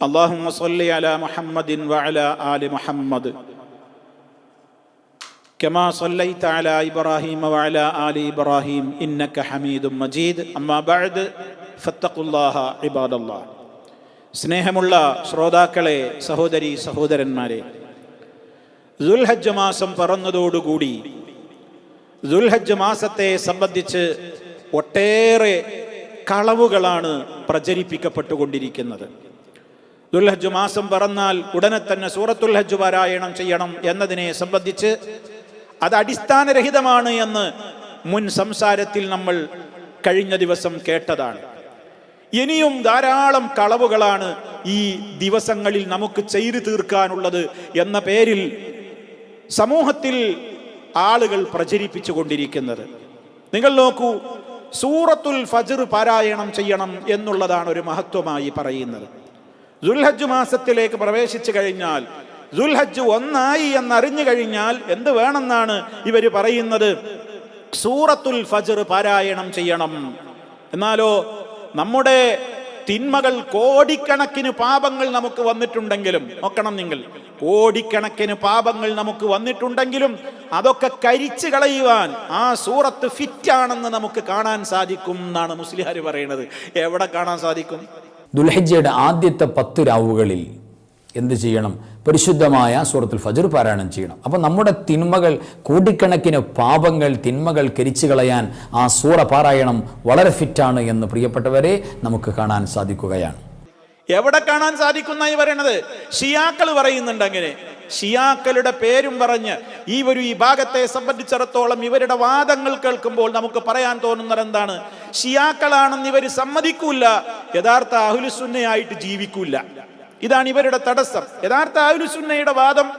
اللهم صل على محمد وعلى آل محمد كما صليت على إبراهيم وعلى آل إبراهيم إنك حميد مجيد أما بعد فاتقوا الله عباد الله സ്നേഹമുള്ള ശ്രോതാക്കളെ സഹോദരി സഹോദരന്മാരെ ദുൽഹജ്ജ് മാസം പറന്നതോടുകൂടി ദുൽഹജ്ജ് മാസത്തെ സംബന്ധിച്ച് ഒട്ടേറെ കളവുകളാണ് പ്രചരിപ്പിക്കപ്പെട്ടുകൊണ്ടിരിക്കുന്നത് ദുൽഹജ്ജ് മാസം പറന്നാൽ ഉടനെ തന്നെ സൂറത്തുൽ ഹജ്ജ് പാരായണം ചെയ്യണം എന്നതിനെ സംബന്ധിച്ച് അത് അടിസ്ഥാനരഹിതമാണ് എന്ന് മുൻ സംസാരത്തിൽ നമ്മൾ കഴിഞ്ഞ ദിവസം കേട്ടതാണ്. ഇനിയും ധാരാളം കളവുകളാണ് ഈ ദിവസങ്ങളിൽ നമുക്ക് ചെയ്തു തീർക്കാനുള്ളത് എന്ന പേരിൽ സമൂഹത്തിൽ ആളുകൾ പ്രചരിപ്പിച്ചു കൊണ്ടിരിക്കുന്നത്. നിങ്ങൾ നോക്കൂ സൂറത്തുൽ ഫജർ പാരായണം ചെയ്യണം എന്നുള്ളതാണ് ഒരു മഹത്വമായി പറയുന്നത്. ദുൽഹജ്ജ് മാസത്തിലേക്ക് പ്രവേശിച്ചു കഴിഞ്ഞാൽ ദുൽഹജ്ജ് ഒന്നായി എന്നറിഞ്ഞു കഴിഞ്ഞാൽ എന്ത് വേണമെന്നാണ് ഇവർ പറയുന്നത്? സൂറത്തുൽ ഫജർ പാരായണം ചെയ്യണം. എന്നാലോ നമ്മുടെ തിന്മകൾ കോടിക്കണക്കിന് പാപങ്ങൾ നമുക്ക് വന്നിട്ടുണ്ടെങ്കിലും നോക്കണം നിങ്ങൾ കോടിക്കണക്കിന് പാപങ്ങൾ നമുക്ക് വന്നിട്ടുണ്ടെങ്കിലും അതൊക്കെ കരിച്ചു കളയുവാൻ ആ സൂറത്ത് ഫിറ്റ് ആണെന്ന് നമുക്ക് കാണാൻ സാധിക്കും എന്നാണ് മുസ്ലിഹാർ പറയുന്നത്. എവിടെ കാണാൻ സാധിക്കും? ദുൽഹജ്ജയുടെ ആദ്യത്തെ പത്ത് രാവുകളിൽ എന്ത് ചെയ്യണം? പരിശുദ്ധമായ സൂറത്തുൽ ഫജർ പാരായണം ചെയ്യണം. അപ്പോൾ നമ്മുടെ തിന്മകൾ കോടിക്കണക്കിന് പാപങ്ങൾ തിന്മകൾ കരിച്ചു കളയാൻ ആ സൂറ പാരായണം വളരെ ഫിറ്റാണ് എന്ന് പ്രിയപ്പെട്ടവരെ നമുക്ക് കാണാൻ സാധിക്കുകയാണ്. എവിടെ കാണാൻ സാധിക്കുന്ന ഈ പറയണത്? ഷിയാക്കൾ പറയുന്നുണ്ട് അങ്ങനെ. ഷിയാക്കളുടെ പേരും പറഞ്ഞ് ഈ ഒരു ഈ ഭാഗത്തെ സംബന്ധിച്ചിടത്തോളം ഇവരുടെ വാദങ്ങൾ കേൾക്കുമ്പോൾ നമുക്ക് പറയാൻ തോന്നുന്നത് എന്താണ്? ഷിയാക്കളാണെന്ന് ഇവർ സമ്മതിക്കൂല. യഥാർത്ഥ അഹുലുസുന്നയായിട്ട് ജീവിക്കൂല. ഇതാണ് ഇവരുടെ തടസ്സം. യഥാർത്ഥ അഹുലുസുന്നയുടെ വാദം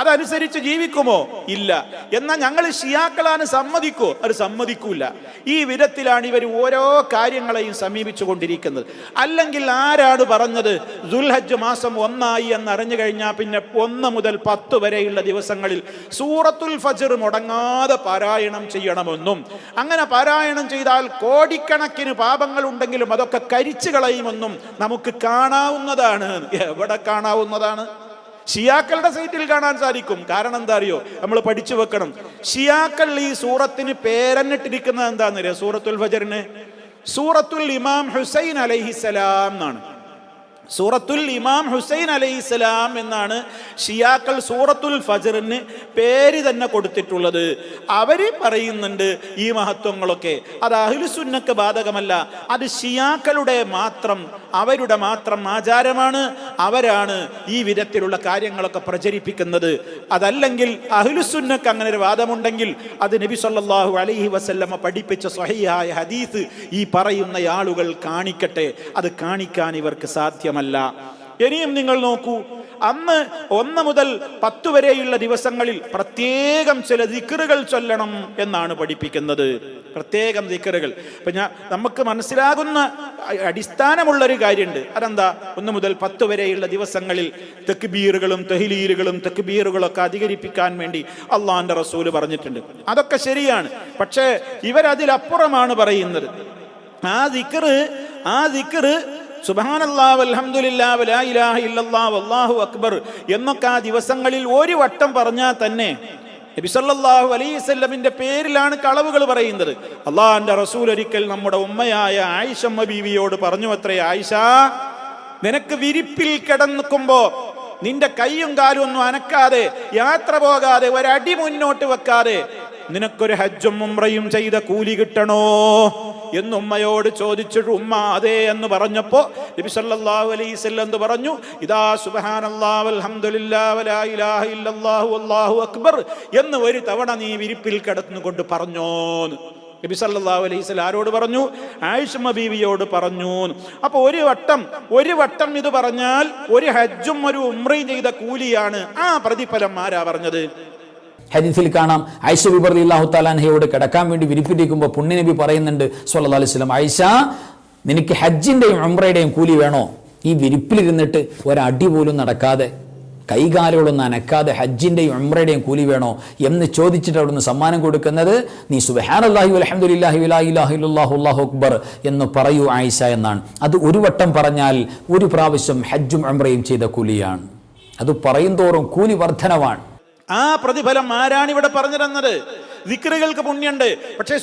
അതനുസരിച്ച് ജീവിക്കുമോ? ഇല്ല. എന്നാൽ ഞങ്ങൾ ഷിയാക്കളാണ് സമ്മതിക്കോ. അത് സമ്മതിക്കൂല. ഈ വിധത്തിലാണ് ഇവർ ഓരോ കാര്യങ്ങളെയും സമീപിച്ചു കൊണ്ടിരിക്കുന്നത് അല്ലെങ്കിൽ ആരാണ് പറഞ്ഞത് ദുൽഹജ്ജ് മാസം ഒന്നായി എന്ന് അറിഞ്ഞു കഴിഞ്ഞാൽ പിന്നെ ഒന്ന് മുതൽ പത്ത് വരെയുള്ള ദിവസങ്ങളിൽ സൂറത്തുൽ ഫജർ മുടങ്ങാതെ പാരായണം ചെയ്യണമെന്നും അങ്ങനെ പാരായണം ചെയ്താൽ കോടിക്കണക്കിന് പാപങ്ങൾ ഉണ്ടെങ്കിലും അതൊക്കെ കരിച്ചു കളയുമെന്നും നമുക്ക് കാണാവുന്നതാണ്. എവിടെ കാണാവുന്നതാണ്? ഷിയാക്കളുടെ സൈറ്റിൽ കാണാൻ സാധിക്കും. കാരണം എന്താ അറിയോ? നമ്മൾ പഠിച്ചു വെക്കണം. ഷിയാക്കൾ ഈ സൂറത്തിന് പേരന്നിട്ടിരിക്കുന്നത് എന്താണെന്നറിയോ സൂറത്തുൽ ഫജറിന്. സൂറത്തുൽ ഇമാം ഹുസൈൻ അലൈഹിസലാം എന്നാണ്. സൂറത്തുൽ ഇമാം ഹുസൈൻ അലൈഹിസ്സലാം എന്നാണ് ഷിയാക്കൾ സൂറത്തുൽ ഫജറിന് പേര് തന്നെ കൊടുത്തിട്ടുള്ളത്. അവർ പറയുന്നുണ്ട് ഈ മഹത്വങ്ങളൊക്കെ. അത് അഹ്ലുസുന്നക്ക് ബാധകമല്ല. അത് ഷിയാക്കളുടെ മാത്രം അവരുടെ മാത്രം ആചാരമാണ്. അവരാണ് ഈ വിധത്തിലുള്ള കാര്യങ്ങളൊക്കെ പ്രചരിപ്പിക്കുന്നത്. അതല്ലെങ്കിൽ അഹ്ലുസുന്നക്ക് അങ്ങനെ ഒരു വാദമുണ്ടെങ്കിൽ അത് നബി സല്ലാഹു അലൈഹി വസല്ലമ പഠിപ്പിച്ച സ്വഹിയായ ഹദീസ് ഈ പറയുന്ന ആളുകൾ കാണിക്കട്ടെ. അത് കാണിക്കാൻ ഇവർക്ക് സാധ്യമല്ല. ഇനിയും നിങ്ങൾ നോക്കൂ. അന്ന് ഒന്ന് മുതൽ പത്ത് വരെയുള്ള ദിവസങ്ങളിൽ പ്രത്യേകം ചില ദിക്കറുകൾ ചൊല്ലണം എന്നാണ് പഠിപ്പിക്കുന്നത്. പ്രത്യേകം ദിക്കറുകൾ ഇപ്പൊ ഞാൻ നമുക്ക് മനസ്സിലാകുന്ന അടിസ്ഥാനമുള്ളൊരു കാര്യമുണ്ട്. അതെന്താ? ഒന്ന് മുതൽ പത്ത് വരെയുള്ള ദിവസങ്ങളിൽ തെക്കുബീറുകളും തെഹിലീറുകളും തെക്കുബീറുകളൊക്കെ അധികരിപ്പിക്കാൻ വേണ്ടി അള്ളാന്റെ റസൂൽ പറഞ്ഞിട്ടുണ്ട്. അതൊക്കെ ശരിയാണ്. പക്ഷേ ഇവരതിലപ്പുറമാണ് പറയുന്നത്. ആ ദിക്കറ് ആ ദിക്കറ് ഇല്ലല്ലാഹ് വല്ലാഹു അക്ബർ എന്നൊക്കെ ആ ദിവസങ്ങളിൽ ഒരു വട്ടം പറഞ്ഞാൽ തന്നെ നബി സല്ലല്ലാഹു അലൈഹി വസല്ലമിന്റെ പേരിലാണ് കളവുകൾ പറയുന്നത്. അള്ളാഹിന്റെ റസൂൽ ഒരിക്കൽ നമ്മുടെ ഉമ്മയായ ആയിഷമ്മ ബീവിയോട് പറഞ്ഞു അത്രേ ആയിഷ നിനക്ക് വിരിപ്പിൽ കിടന്നുക്കുമ്പോ നിന്റെ കൈയും കാലും ഒന്നും അനക്കാതെ യാത്ര പോകാതെ ഒരടി മുന്നോട്ട് വെക്കാതെ നിനക്കൊരു ഹജ്ജും ഉംറയും ചെയ്ത കൂലി കിട്ടണോ? എന്ന് ഉമ്മയോട് ചോദിച്ചിട്ട് ഉമ്മ അതെ എന്ന് പറഞ്ഞപ്പോ നബി സല്ലല്ലാഹു അലൈഹി എന്ന് പറഞ്ഞു? ഇദാ സുബ്ഹാനല്ലാഹു ഇലാഹ ഇല്ലല്ലാഹു അല്ലാഹു അക്ബർ എന്ന് ഒരു തവണ നീ വിരിപ്പിൽ കിടന്നുകൊണ്ട് പറഞ്ഞോന്ന്. നബി സല്ലല്ലാഹു അലൈഹി ആരോട് പറഞ്ഞു? ആയിഷമ്മ ബീവിയോട് പറഞ്ഞു. അപ്പോൾ ഒരു വട്ടം ഒരു വട്ടം ഇത് പറഞ്ഞാൽ ഒരു ഹജ്ജും ഒരു ഉംറയും ചെയ്ത കൂലിയാണ് ആ പ്രതിഫലം ആരാ പറഞ്ഞത്? ഹദീസിൽ കാണാം. ഐഷ ബിബർ അള്ളാഹു താലാൻഹയോട് കിടക്കാൻ വേണ്ടി വിരിപ്പിരിക്കുമ്പോൾ പുണ്യനബി പറയുന്നുണ്ട് സുല്ലാ അലൈഹി വസല്ലം ഐഷ നിനക്ക് ഹജ്ജിന്റെയും ഉംറയുടെയും കൂലി വേണോ? ഈ വിരിപ്പിലിരുന്നിട്ട് ഒരടി പോലും നടക്കാതെ കൈകാലുകളൊന്നും അനക്കാതെ ഹജ്ജിന്റെയും ഉംറയുടെയും കൂലി വേണോ? എന്ന് ചോദിച്ചിട്ട് അവിടുന്ന് സമ്മാനം കൊടുക്കുന്നത് നീ സുബഹാനല്ലാഹി അലഹമുല്ലാഹി അല്ലാഹു അല്ലാഹു അക്ബർ എന്ന് പറയൂ ആയിഷ എന്നാണ്. അത് ഒരു വട്ടം പറഞ്ഞാൽ ഒരു പ്രാവശ്യം ഹജ്ജും ഉംറയും ചെയ്ത കൂലിയാണ്. അത് പറയും തോറും കൂലി വർധനവാണ് ആ പ്രതിഫലം ആരാണ് ഇവിടെ പറഞ്ഞു ദിക്റുകൾക്ക് പുണ്യുണ്ട്. പക്ഷേ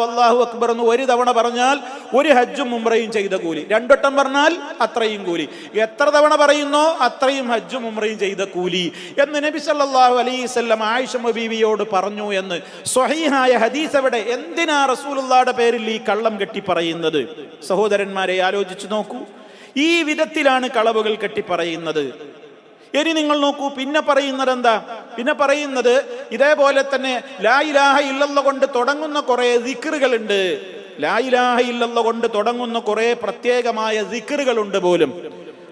വല്ലാഹു അക്ബർ എന്ന് ഒരു തവണ പറഞ്ഞാൽ ഒരു ഹജ്ജും ഉംറയും ചെയ്ത കൂലി. രണ്ടൊട്ടം പറഞ്ഞാൽ അത്രയും കൂലി. എത്ര തവണ പറയുന്നോ അത്രയും ഹജ്ജും ഉംറയും ചെയ്ത കൂലി എന്ന് നബി സല്ലല്ലാഹു അലൈഹി വസല്ലം ആയിഷ ബീവിയോട് പറഞ്ഞു എന്ന് സ്വഹീഹായ ഹദീസ് അവിടെ എന്തിനാ റസൂലുള്ളാഹിയുടെ പേരിൽ ഈ കള്ളം കെട്ടി പറയുന്നത് സഹോദരന്മാരെ ആലോചിച്ചു നോക്കൂ. ഈ വിധത്തിലാണ് കളവുകൾ കെട്ടി പറയുന്നത് ഇനി നിങ്ങൾ നോക്കൂ പിന്നെ പറയുന്നത് എന്താ പിന്നെ പറയുന്നത് ഇതേപോലെ തന്നെ ലായിലാഹ ഇല്ലല്ല കൊണ്ട് തുടങ്ങുന്ന കുറെ ദിക്കറുകളുണ്ട് ലായിലാഹ ഇല്ലല്ല കൊണ്ട് തുടങ്ങുന്ന കുറെ പ്രത്യേകമായ ദിക്കറുകളുണ്ട് പോലും.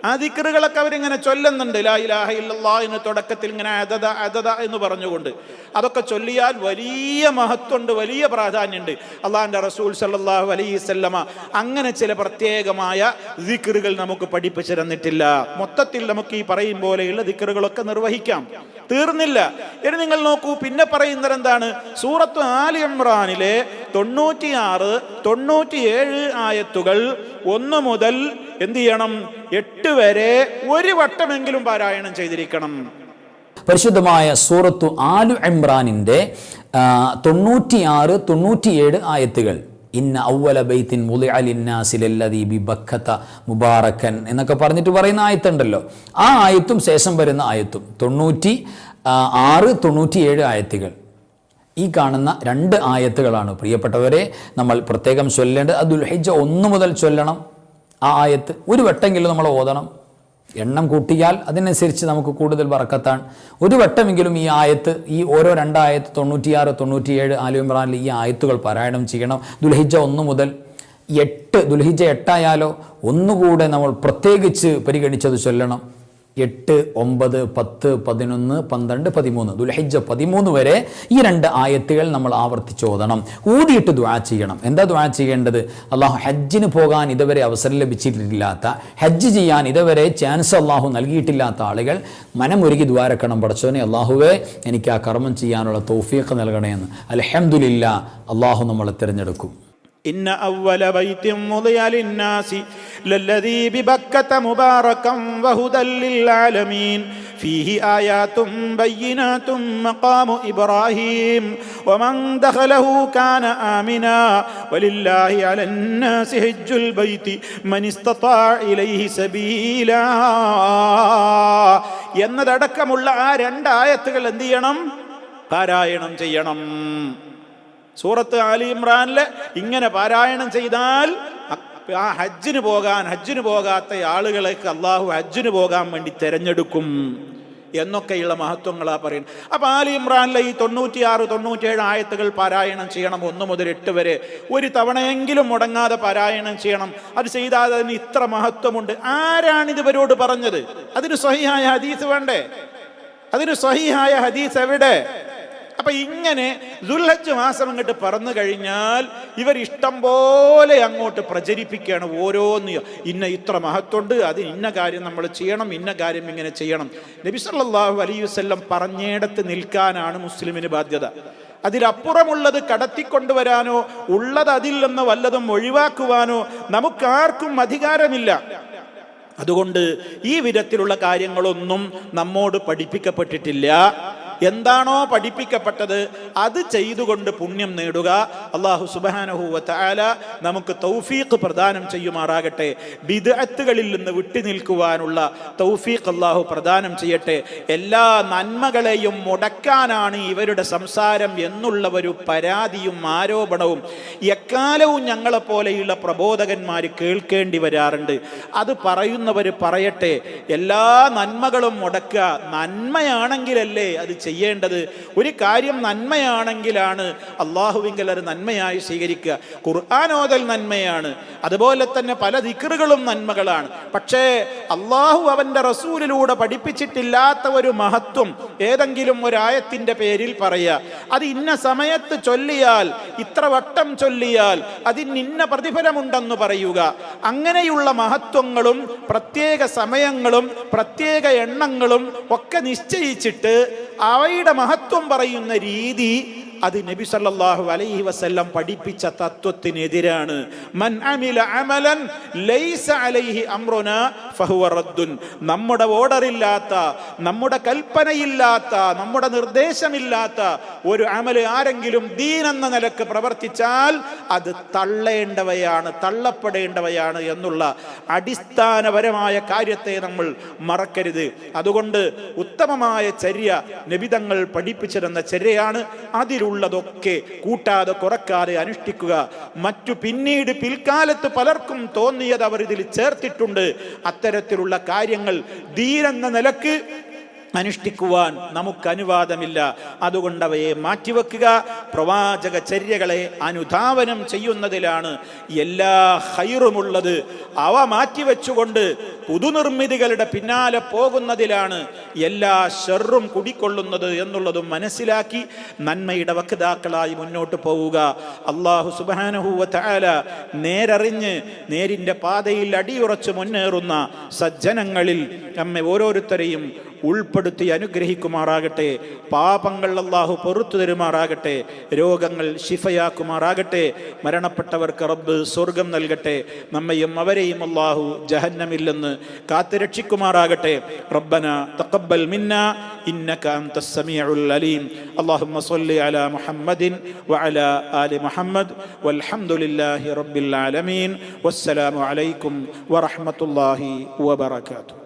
ആ ദിക്കറുകളൊക്കെ അവരിങ്ങനെ ചൊല്ലുന്നുണ്ട് ലാ ഇലാഹ ഇല്ലല്ലാ എന്ന് തുടക്കത്തിൽ ഇങ്ങനെ അതത അതത എന്ന് പറഞ്ഞുകൊണ്ട്. അതൊക്കെ ചൊല്ലിയാൽ വലിയ മഹത്വമുണ്ട് വലിയ പ്രാധാന്യമുണ്ട്. അള്ളാഹിന്റെ റസൂൽ സല്ലല്ലാഹു അലൈഹി വസല്ലമ അങ്ങനെ ചില പ്രത്യേകമായ ദിക്കറുകൾ നമുക്ക് പഠിപ്പിച്ചു തന്നിട്ടില്ല. മൊത്തത്തിൽ നമുക്ക് ഈ പറയും പോലെയുള്ള ദിക്കറുകളൊക്കെ നിർവഹിക്കാം. തീർന്നില്ല. ഇനി നിങ്ങൾ നോക്കൂ പിന്നെ പറയുന്നത് എന്താണ് സൂറത്ത് ആലി ഇമ്രാനിലെ തൊണ്ണൂറ്റിയാറ് തൊണ്ണൂറ്റിയേഴ് ആയത്തുകൾ ഒന്ന് മുതൽ എന്ത് ചെയ്യണം? എട്ട് വരെ ഒരു വട്ടമെങ്കിലും പാരായണം ചെയ്തിരിക്കണം. പരിശുദ്ധമായ സൂറത്തു ആലു ഇമ്രാനിന്റെ തൊണ്ണൂറ്റിയാറ് തൊണ്ണൂറ്റിയേഴ് ആയത്തുകൾ. ഇന്ന ഔവല ബൈത്തിൻ ബക്കത്ത മുബാറക്കൻ എന്നൊക്കെ പറഞ്ഞിട്ട് പറയുന്ന ആയത്തുണ്ടല്ലോ. ആ ആയത്തും ശേഷം വരുന്ന ആയത്തും. തൊണ്ണൂറ്റി ആറ് തൊണ്ണൂറ്റിയേഴ് ആയത്തുകൾ. ഈ കാണുന്ന രണ്ട് ആയത്തുകളാണ്. പ്രിയപ്പെട്ടവരെ നമ്മൾ പ്രത്യേകം ചൊല്ലേണ്ടത് അതുൽ ദുൽഹിജ ഒന്ന് മുതൽ ചൊല്ലണം. ആ ആയത്ത് ഒരു വട്ടെങ്കിലും നമ്മൾ ഓതണം. എണ്ണം കൂട്ടിയാൽ അതിനനുസരിച്ച് നമുക്ക് കൂടുതൽ വറക്കത്താണ്. ഒരു വട്ടമെങ്കിലും ഈ ആയത്ത് ഈ ഓരോ രണ്ടായത്ത് തൊണ്ണൂറ്റിയാറ് തൊണ്ണൂറ്റിയേഴ് ആലുംബ്രാനിൽ ഈ ആയത്തുകൾ പാരായണം ചെയ്യണം. ദുൽഹിജ ഒന്ന് മുതൽ എട്ട് ദുൽഹിജ എട്ടായാലോ ഒന്നുകൂടെ നമ്മൾ പ്രത്യേകിച്ച് പരിഗണിച്ചത് ചൊല്ലണം. എട്ട് ഒമ്പത് പത്ത് പതിനൊന്ന് പന്ത്രണ്ട് പതിമൂന്ന്. ദുൽഹിജ പതിമൂന്ന് വരെ ഈ രണ്ട് ആയത്തുകൾ നമ്മൾ ആവർത്തിച്ച് ഓതണം. ഊതിയിട്ട് ദ്വാ ചെയ്യണം. എന്താ ദ്വാ ചെയ്യേണ്ടത്? അള്ളാഹു ഹജ്ജിന് പോകാൻ ഇതുവരെ അവസരം ലഭിച്ചിട്ടില്ലാത്ത ഹജ്ജ് ചെയ്യാൻ ഇതുവരെ ചാൻസ് അള്ളാഹു നൽകിയിട്ടില്ലാത്ത ആളുകൾ മനമൊരുക്കി ദ്വാരക്കണം പഠിച്ചവനെ അള്ളാഹുവേ എനിക്ക് ആ കർമ്മം ചെയ്യാനുള്ള തോഫിയൊക്കെ നൽകണേ എന്ന് അലഹമുല്ല അള്ളാഹു നമ്മളെ തിരഞ്ഞെടുക്കും. إن أول بيت وضع للناس للذي ببكة مباركا وهدى للعالمين فيه آيات بينات مقام إبراهيم ومن دخله كان آمنا ولله على الناس حج البيت من استطاع إليه سبيلا എന്നതടക്കമുള്ള ആ രണ്ടായത്തുകൾ എന്ത് ചെയ്യണം പാരായണം ചെയ്യണം സൂറത്ത് ആലി ഇമ്രാനിൽ ഇങ്ങനെ പാരായണം ചെയ്താൽ ആ ഹജ്ജിന് പോകാൻ ഹജ്ജിന് പോകാത്ത ആളുകളേക്ക് അള്ളാഹു ഹജ്ജിന് പോകാൻ വേണ്ടി തിരഞ്ഞെടുക്കും എന്നൊക്കെയുള്ള മഹത്വങ്ങളാ പറയുന്നത്. അപ്പൊ ആലി ഇമ്രാനിലെ ഈ തൊണ്ണൂറ്റിയാറ് തൊണ്ണൂറ്റിയേഴ് ആയത്തുകൾ പാരായണം ചെയ്യണം ഒന്ന് മുതൽ എട്ട് വരെ. ഒരു തവണയെങ്കിലും മുടങ്ങാതെ പാരായണം ചെയ്യണം. അത് ചെയ്താൽ അതിന് ഇത്ര മഹത്വമുണ്ട്. ആരാണ് ഇതുവരോട് പറഞ്ഞത്? അതിന് സഹിയായ ഹദീസ് വേണ്ടേ? അതിന് സഹിയായ ഹദീസ് എവിടെ? അപ്പൊ ഇങ്ങനെ ദുൽഹജ്ജ് മാസം അങ്ങോട്ട് പറന്നു കഴിഞ്ഞാൽ ഇവർ ഇഷ്ടം പോലെ അങ്ങോട്ട് പ്രചരിപ്പിക്കുകയാണ് ഓരോന്ന്. ഇന്ന ഇത്ര മഹത്വമുണ്ട് അത് ഇന്ന കാര്യം നമ്മൾ ചെയ്യണം ഇന്ന കാര്യം ഇങ്ങനെ ചെയ്യണം. നബി സല്ലല്ലാഹു അലൈഹി പറഞ്ഞിടത്ത് നിൽക്കാനാണ് മുസ്ലിമിന് ബാധ്യത. അതിലപ്പുറമുള്ളത് കടത്തിക്കൊണ്ടുവരാനോ ഉള്ളത് അതിൽ നിന്ന് വല്ലതും ഒഴിവാക്കുവാനോ നമുക്കാർക്കും അധികാരമില്ല. അതുകൊണ്ട് ഈ വിധത്തിലുള്ള കാര്യങ്ങളൊന്നും നമ്മോട് പഠിപ്പിക്കപ്പെട്ടിട്ടില്ല. എന്താണോ പഠിപ്പിക്കപ്പെട്ടത് അത് ചെയ്തുകൊണ്ട് പുണ്യം നേടുക. അള്ളാഹു സുബാനഹുവ താല നമുക്ക് തൗഫീഖ് പ്രദാനം ചെയ്യുമാറാകട്ടെ. ബിദഅത്തുകളിൽ നിന്ന് വിട്ടു നിൽക്കുവാനുള്ള തൗഫീഖ് അള്ളാഹു പ്രദാനം ചെയ്യട്ടെ. എല്ലാ നന്മകളെയും മുടക്കാനാണ് ഇവരുടെ സംസാരം എന്നുള്ള ഒരു പരാതിയും ആരോപണവും എക്കാലവും ഞങ്ങളെപ്പോലെയുള്ള പ്രബോധകന്മാർ കേൾക്കേണ്ടി വരാറുണ്ട്. അത് പറയുന്നവർ പറയട്ടെ എല്ലാ നന്മകളും മുടക്കുക. നന്മയാണെങ്കിലല്ലേ അത് ചെയ്യേണ്ടത്? ഒരു കാര്യം നന്മയാണെങ്കിലാണ് അള്ളാഹുവിങ്കൽ അത് നന്മയായി സ്വീകരിക്കുക. ഖുർആാനോദൽ നന്മയാണ്. അതുപോലെ തന്നെ പല ദിക്റുകളും നന്മകളാണ്. പക്ഷേ അള്ളാഹു അവന്റെ റസൂലിലൂടെ പഠിപ്പിച്ചിട്ടില്ലാത്ത ഒരു മഹത്വം ഏതെങ്കിലും ഒരായത്തിന്റെ പേരിൽ പറയുക. അത് ഇന്ന സമയത്ത് ചൊല്ലിയാൽ ഇത്ര വട്ടം ചൊല്ലിയാൽ അതിന് ഇന്ന പ്രതിഫലമുണ്ടെന്ന് പറയുക. അങ്ങനെയുള്ള മഹത്വങ്ങളും പ്രത്യേക സമയങ്ങളും പ്രത്യേക എണ്ണങ്ങളും ഒക്കെ നിശ്ചയിച്ചിട്ട് അവയുടെ മഹത്വം പറയുന്ന രീതി അത് നബി സല്ലല്ലാഹു അലൈഹി വസല്ലം പഠിപ്പിച്ച തത്വത്തിനെതിരാണ്. മൻ അമില അമലൻ ലൈസ അലൈഹി ഫഹുവ നമ്മുടെ ഓർഡറില്ലാത്ത നമ്മുടെ കൽപ്പനയില്ലാത്ത നമ്മുടെ നിർദ്ദേശമില്ലാത്ത ഒരു അമൽ ആരെങ്കിലും ദീൻ എന്ന നിലയ്ക്ക് പ്രവർത്തിച്ചാൽ അത് തള്ളേണ്ടവയാണ് തള്ളപ്പെടേണ്ടവയാണ് എന്നുള്ള അടിസ്ഥാനപരമായ കാര്യത്തെ നമ്മൾ മറക്കരുത്. അതുകൊണ്ട് ഉത്തമമായ ചര്യ നബിതങ്ങൾ പഠിപ്പിച്ചിരുന്ന ചര്യയാണ് അതിലുള്ളതൊക്കെ കൂട്ടാതെ കുറക്കാതെ അനുഷ്ഠിക്കുക. മറ്റു പിന്നീട് പിൽക്കാലത്ത് പലർക്കും തോന്നിയത് അവർ ഇതിൽ ചേർത്തിട്ടുണ്ട്. അത്തരത്തിലുള്ള കാര്യങ്ങൾ ധീരെന്ന നിലയ്ക്ക് അനുഷ്ഠിക്കുവാൻ നമുക്ക് അനുവാദമില്ല അതുകൊണ്ട് അവയെ മാറ്റിവെക്കുക. പ്രവാചക ചര്യകളെ അനുധാവനം ചെയ്യുന്നതിലാണ് എല്ലാ ഹൈറുമുള്ളത്. അവ മാറ്റിവെച്ചുകൊണ്ട് പുതുനിർമ്മിതികളുടെ പിന്നാലെ പോകുന്നതിലാണ് എല്ലാ ഷെറും കുടിക്കൊള്ളുന്നത് എന്നുള്ളതും മനസ്സിലാക്കി നന്മയുടെ വക്താക്കളായി മുന്നോട്ട് പോവുക. അള്ളാഹു സുബാനഹൂവ നേരറിഞ്ഞ് നേരിന്റെ പാതയിൽ അടിയുറച്ച് മുന്നേറുന്ന സജ്ജനങ്ങളിൽ നമ്മെ ഓരോരുത്തരെയും ഉൾപ്പെടുത്തി അനുഗ്രഹിക്കുമാറാകട്ടെ പാപങ്ങൾ അള്ളാഹു പൊറത്തു തരുമാറാകട്ടെ രോഗങ്ങൾ ശിഫയാക്കുമാറാകട്ടെ മരണപ്പെട്ടവർക്ക് റബ്ബ് സ്വർഗം നൽകട്ടെ നമ്മയും അവരെയും അള്ളാഹു ജഹന്നമില്ലെന്ന് കാത്തുരക്ഷിക്കുമാറാകട്ടെ റബ്ബന തഖബ്ബൽ മിന്ന إنك أنت السميع العليم اللهم صل على محمد وعلى آل محمد والحمد لله رب العالمين والسلام عليكم ورحمة الله وبركاته